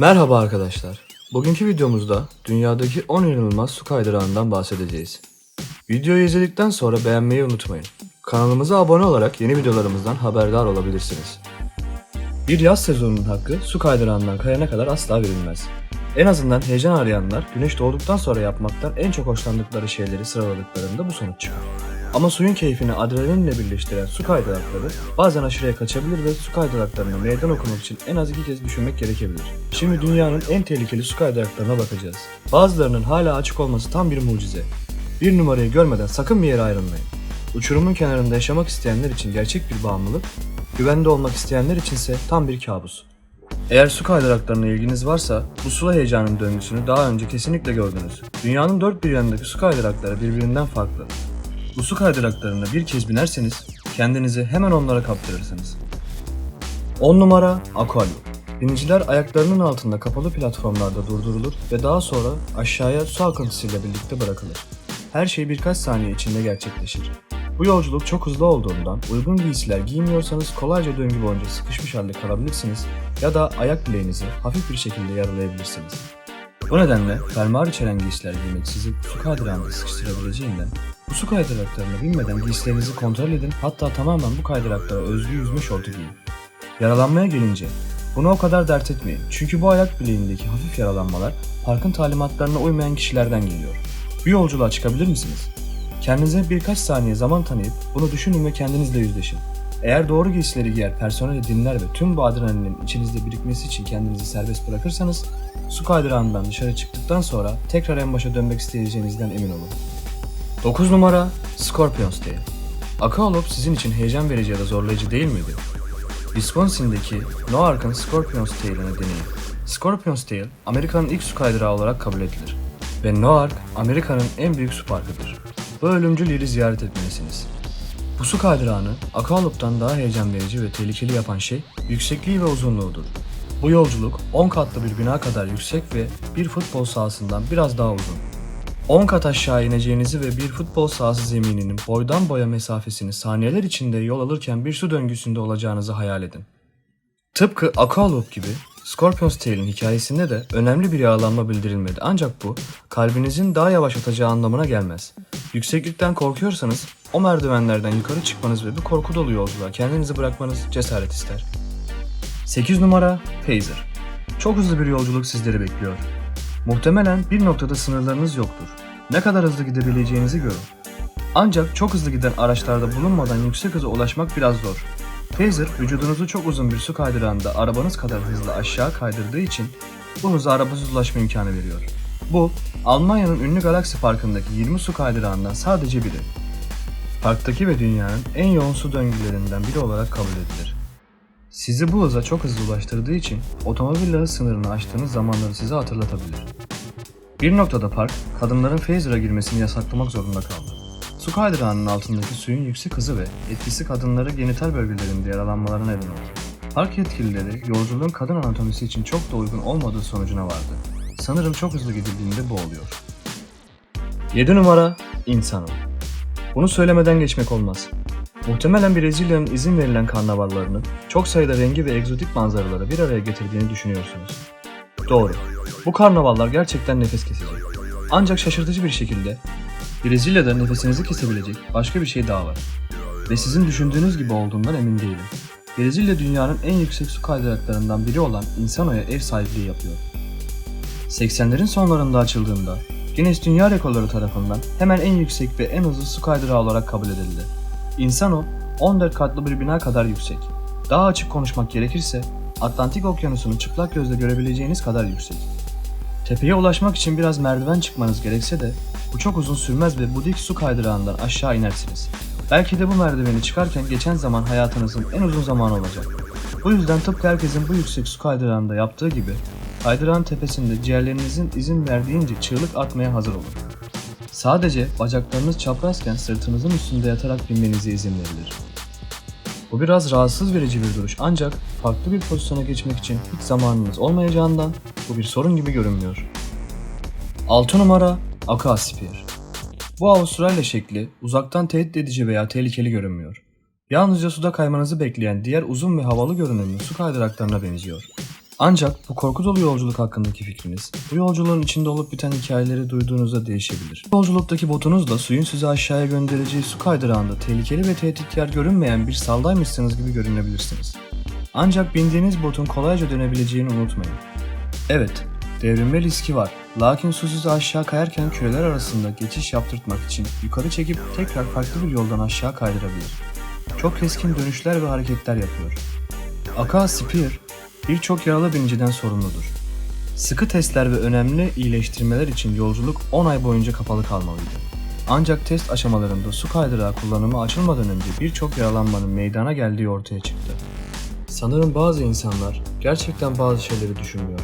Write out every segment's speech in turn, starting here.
Merhaba arkadaşlar. Bugünkü videomuzda dünyadaki 10 inanılmaz su kaydırağından bahsedeceğiz. Videoyu izledikten sonra beğenmeyi unutmayın. Kanalımıza abone olarak yeni videolarımızdan haberdar olabilirsiniz. Bir yaz sezonunun hakkı su kaydırağından kayana kadar asla verilmez. En azından heyecan arayanlar güneş doğduktan sonra yapmaktan en çok hoşlandıkları şeyleri sıraladıklarında bu sonuç çıkar. Ama suyun keyfini adrenalinle birleştiren su kaydırakları bazen aşırıya kaçabilir ve su kaydıraklarına meydan okumak için en az iki kez düşünmek gerekebilir. Şimdi dünyanın en tehlikeli su kaydıraklarına bakacağız. Bazılarının hala açık olması tam bir mucize. Bir numarayı görmeden sakın bir yere ayrılmayın. Uçurumun kenarında yaşamak isteyenler için gerçek bir bağımlılık, güvende olmak isteyenler içinse tam bir kabus. Eğer su kaydıraklarına ilginiz varsa bu sula heyecanın döngüsünü daha önce kesinlikle gördünüz. Dünyanın dört bir yanındaki su kaydırakları birbirinden farklı. Su kaydıraklarına bir kez binerseniz kendinizi hemen onlara kaptırırsınız. 10 numara Aquarium. Biniciler ayaklarının altında kapalı platformlarda durdurulur ve daha sonra aşağıya su akıntısıyla birlikte bırakılır. Her şey birkaç saniye içinde gerçekleşir. Bu yolculuk çok hızlı olduğundan uygun giysiler giymiyorsanız kolayca döngü boyunca sıkışmış halde kalabilirsiniz ya da ayak bileğinizi hafif bir şekilde yaralayabilirsiniz. Bu nedenle fermuar içeren giysiler giymek sizi su kaydırağında sıkıştırabileceğinden bu su kaydıraklarına binmeden giysilerinizi kontrol edin hatta tamamen bu kaydıraklara özgü yüzme şortu giyin. Yaralanmaya gelince bunu o kadar dert etmeyin çünkü bu ayak bileğindeki hafif yaralanmalar parkın talimatlarına uymayan kişilerden geliyor. Bir yolculuğa çıkabilir misiniz? Kendinize birkaç saniye zaman tanıyıp bunu düşünün ve kendinizle yüzleşin. Eğer doğru giysileri giyer, personeli dinler ve tüm bu adrenalinin içinizde birikmesi için kendinizi serbest bırakırsanız su kaydırağından dışarı çıktıktan sonra tekrar en başa dönmek isteyeceğinizden emin olun. 9 numara Scorpion's Tale. Akaolop sizin için heyecan verici ya da zorlayıcı değil miydi? Wisconsin'deki Noark'ın Scorpion's Tale'ını deneyin. Scorpion's Tale, Amerika'nın ilk su kaydırağı olarak kabul edilir. Ve Noark, Amerika'nın en büyük su parkıdır. Bu ölümcül yeri ziyaret etmelisiniz. Bu su kaydırağını Akaolop'tan daha heyecan verici ve tehlikeli yapan şey yüksekliği ve uzunluğudur. Bu yolculuk 10 katlı bir bina kadar yüksek ve bir futbol sahasından biraz daha uzun. 10 kat aşağı ineceğinizi ve bir futbol sahası zemininin boydan boya mesafesini saniyeler içinde yol alırken bir su döngüsünde olacağınızı hayal edin. Tıpkı Aqualoop gibi Scorpion's Tale'in hikayesinde de önemli bir yağlanma bildirilmedi ancak bu kalbinizin daha yavaş atacağı anlamına gelmez. Yükseklikten korkuyorsanız o merdivenlerden yukarı çıkmanız ve bu korku dolu yolculuğa kendinizi bırakmanız cesaret ister. 8 numara Phaser. Çok hızlı bir yolculuk sizleri bekliyor. Muhtemelen bir noktada sınırlarınız yoktur. Ne kadar hızlı gidebileceğinizi görün. Ancak çok hızlı giden araçlarda bulunmadan yüksek hıza ulaşmak biraz zor. Phaser vücudunuzu çok uzun bir su kaydırağında arabanız kadar hızlı aşağı kaydırdığı için bu hıza arabasız ulaşma imkanı veriyor. Bu, Almanya'nın ünlü Galaxy Parkı'ndaki 20 su kaydırağından sadece biri. Parktaki ve dünyanın en yoğun su döngülerinden biri olarak kabul edilir. Sizi bu hıza çok hızlı ulaştırdığı için otomobil sınırını aştığınız zamanları size hatırlatabilir. Bir noktada park, kadınların phaser'a girmesini yasaklamak zorunda kaldı. Su kaydırağının altındaki suyun yüksek hızı ve etkisi kadınları genital bölgelerinde yaralanmalarına neden oldu. Park yetkilileri yolculuğun kadın anatomisi için çok da uygun olmadığı sonucuna vardı. Sanırım çok hızlı gidildiğinde bu oluyor. 7 numara İnsanım. Bunu söylemeden geçmek olmaz. Muhtemelen Brezilya'nın izin verilen karnavallarının çok sayıda rengi ve egzotik manzaraları bir araya getirdiğini düşünüyorsunuz. Doğru. Bu karnavallar gerçekten nefes kesici. Ancak şaşırtıcı bir şekilde Brezilya'da nefesinizi kesebilecek başka bir şey daha var. Ve sizin düşündüğünüz gibi olduğundan emin değilim. Brezilya dünyanın en yüksek su kaydıraklarından biri olan Insano'ya ev sahipliği yapıyor. 80'lerin sonlarında açıldığında Guinness Dünya Rekorları tarafından hemen en yüksek ve en hızlı su kaydırağı olarak kabul edildi. Insano 14 katlı bir bina kadar yüksek. Daha açık konuşmak gerekirse Atlantik Okyanusu'nu çıplak gözle görebileceğiniz kadar yüksek. Tepeye ulaşmak için biraz merdiven çıkmanız gerekse de bu çok uzun sürmez ve bu dik su kaydırağından aşağı inersiniz. Belki de bu merdiveni çıkarken geçen zaman hayatınızın en uzun zamanı olacak. Bu yüzden tıpkı herkesin bu yüksek su kaydırağında yaptığı gibi kaydırağın tepesinde ciğerlerinizin izin verdiğince çığlık atmaya hazır olun. Sadece bacaklarınız çaprazken sırtınızın üstünde yatarak binmenize izin verilir. Bu biraz rahatsız verici bir duruş ancak farklı bir pozisyona geçmek için hiç zamanınız olmayacağından bu bir sorun gibi görünmüyor. 6 numara Aqua Sphere. Bu Avustralya şekli uzaktan tehdit edici veya tehlikeli görünmüyor. Yalnızca suda kaymanızı bekleyen diğer uzun ve havalı görünümlü su kaydıraklarına benziyor. Ancak bu korku dolu yolculuk hakkındaki fikriniz, bu yolculuğun içinde olup biten hikayeleri duyduğunuzda değişebilir. Bu yolculuktaki botunuzla suyun sizi aşağıya göndereceği su kaydırağında tehlikeli ve tehditkar görünmeyen bir saldaymışsınız gibi görünebilirsiniz. Ancak bindiğiniz botun kolayca dönebileceğini unutmayın. Evet, devrilme riski var. Lakin su sizi aşağı kayarken küreler arasında geçiş yaptırtmak için yukarı çekip tekrar farklı bir yoldan aşağı kaydırabilir. Çok keskin dönüşler ve hareketler yapıyor. Aka Spear birçok yaralı biniciden sorumludur. Sıkı testler ve önemli iyileştirmeler için yolculuk 10 ay boyunca kapalı kalmalıydı. Ancak test aşamalarında su kaydırağı kullanımı açılmadan önce birçok yaralanmanın meydana geldiği ortaya çıktı. Sanırım bazı insanlar gerçekten bazı şeyleri düşünmüyor.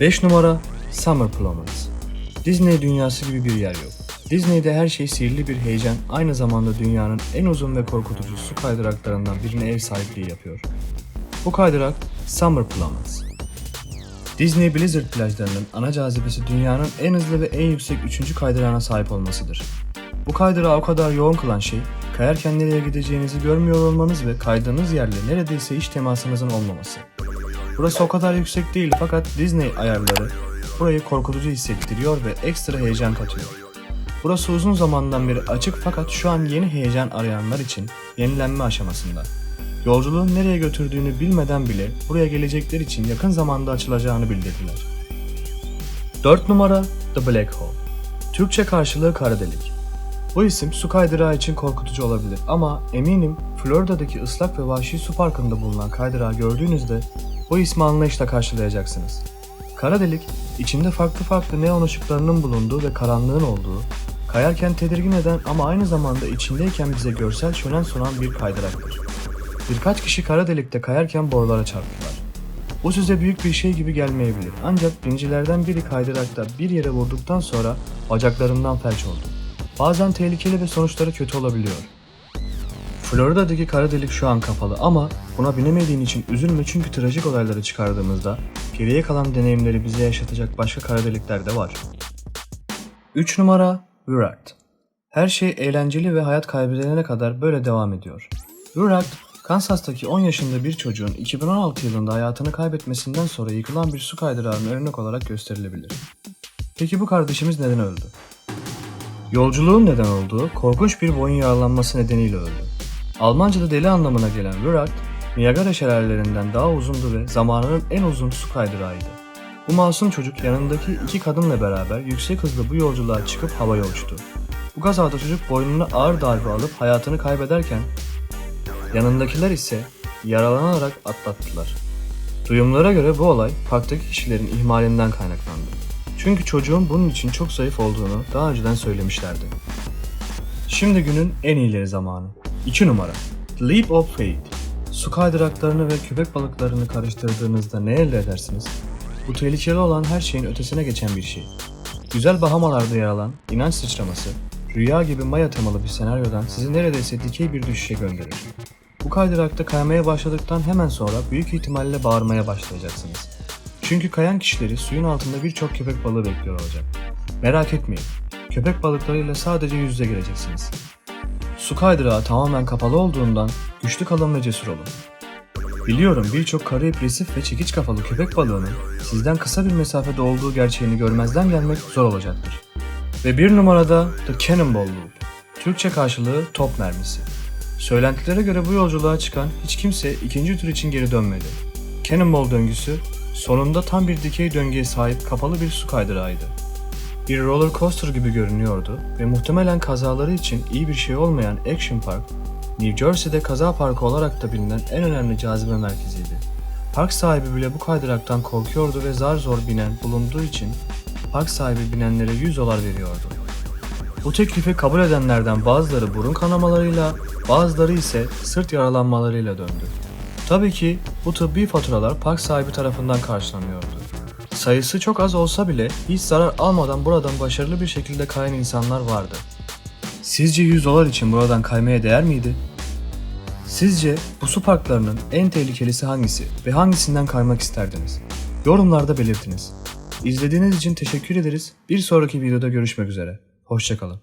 5 numara Summer Plumbers Disney dünyası gibi bir yer yok. Disney'de her şey sihirli bir heyecan, aynı zamanda dünyanın en uzun ve korkutucu su kaydıraklarından birine ev sahipliği yapıyor. Bu kaydırak Summer Plumbers. Disney Blizzard plajlarının ana cazibesi dünyanın en hızlı ve en yüksek 3. kaydırağına sahip olmasıdır. Bu kaydırağı o kadar yoğun kılan şey, kayarken nereye gideceğinizi görmüyor olmanız ve kaydığınız yerle neredeyse hiç temasınızın olmaması. Burası o kadar yüksek değil fakat Disney ayarları burayı korkutucu hissettiriyor ve ekstra heyecan katıyor. Burası uzun zamandan beri açık fakat şu an yeni heyecan arayanlar için yenilenme aşamasında. Yolculuğun nereye götürdüğünü bilmeden bile buraya gelecekler için yakın zamanda açılacağını bildirdiler. 4 numara The Black Hole Türkçe karşılığı kara delik. Bu isim su kaydırağı için korkutucu olabilir ama eminim Florida'daki ıslak ve vahşi su parkında bulunan kaydırağı gördüğünüzde bu ismi anlayışla karşılayacaksınız. Kara delik, içinde farklı farklı neon ışıklarının bulunduğu ve karanlığın olduğu, kayarken tedirgin eden ama aynı zamanda içindeyken bize görsel şölen sunan bir kaydıraktır. Birkaç kişi kara delikte kayarken borulara çarptılar. Bu size büyük bir şey gibi gelmeyebilir ancak bincilerden biri kaydırakta bir yere vurduktan sonra bacaklarından felç oldu. Bazen tehlikeli ve sonuçları kötü olabiliyor. Florida'daki kara delik şu an kapalı ama buna binemediğin için üzülme çünkü trajik olayları çıkardığımızda geriye kalan deneyimleri bize yaşatacak başka kara delikler de var. 3 numara Wiract. Her şey eğlenceli ve hayat kaybedene kadar böyle devam ediyor. Wiract, Kansas'taki 10 yaşında bir çocuğun 2016 yılında hayatını kaybetmesinden sonra yıkılan bir su kaydırağının örnek olarak gösterilebilir. Peki bu kardeşimiz neden öldü? Yolculuğun neden olduğu korkunç bir boyun yaralanması nedeniyle öldü. Almanca'da deli anlamına gelen Wiract, Niagara şelalelerinden daha uzundu ve zamanının en uzun su kaydırağıydı. Bu masum çocuk yanındaki iki kadınla beraber yüksek hızlı bu yolculuğa çıkıp havaya uçtu. Bu kazada çocuk boynuna ağır darbe alıp hayatını kaybederken yanındakiler ise yaralanarak atlattılar. Duyumlara göre bu olay parktaki kişilerin ihmalinden kaynaklandı. Çünkü çocuğun bunun için çok zayıf olduğunu daha önceden söylemişlerdi. Şimdi günün en iyileri zamanı. 2 numara. Leap of Faith. Su kaydıraklarını ve köpek balıklarını karıştırdığınızda ne elde edersiniz? Bu tehlikeli olan her şeyin ötesine geçen bir şey. Güzel Bahamalarda yer alan inanç sıçraması, rüya gibi maya temalı bir senaryodan sizi neredeyse dikey bir düşüşe gönderir. Kaydırakta kaymaya başladıktan hemen sonra büyük ihtimalle bağırmaya başlayacaksınız. Çünkü kayan kişileri suyun altında birçok köpek balığı bekliyor olacak. Merak etmeyin, köpek balıklarıyla sadece yüz yüze. Su kaydırağı tamamen kapalı olduğundan güçlü kalın ve cesur olun. Biliyorum birçok karayip resif ve çekiç kafalı köpek balığının sizden kısa bir mesafede olduğu gerçeğini görmezden gelmek zor olacaktır. Ve bir numarada The Cannonball Loop. Türkçe karşılığı top mermisi. Söylentilere göre bu yolculuğa çıkan hiç kimse ikinci tur için geri dönmedi. Cannonball döngüsü sonunda tam bir dikey döngüye sahip kapalı bir su kaydırağıydı. Bir roller coaster gibi görünüyordu ve muhtemelen kazaları için iyi bir şey olmayan Action Park, New Jersey'de kaza parkı olarak da bilinen en önemli cazibe merkeziydi. Park sahibi bile bu kaydıraktan korkuyordu ve zar zor binen bulunduğu için park sahibi binenlere 100 dolar veriyordu. Bu teklifi kabul edenlerden bazıları burun kanamalarıyla, bazıları ise sırt yaralanmalarıyla döndü. Tabii ki bu tıbbi faturalar park sahibi tarafından karşılanıyordu. Sayısı çok az olsa bile hiç zarar almadan buradan başarılı bir şekilde kayan insanlar vardı. Sizce 100 dolar için buradan kaymaya değer miydi? Sizce bu su parklarının en tehlikelisi hangisi ve hangisinden kaymak isterdiniz? Yorumlarda belirtiniz. İzlediğiniz için teşekkür ederiz. Bir sonraki videoda görüşmek üzere. Hoşçakalın.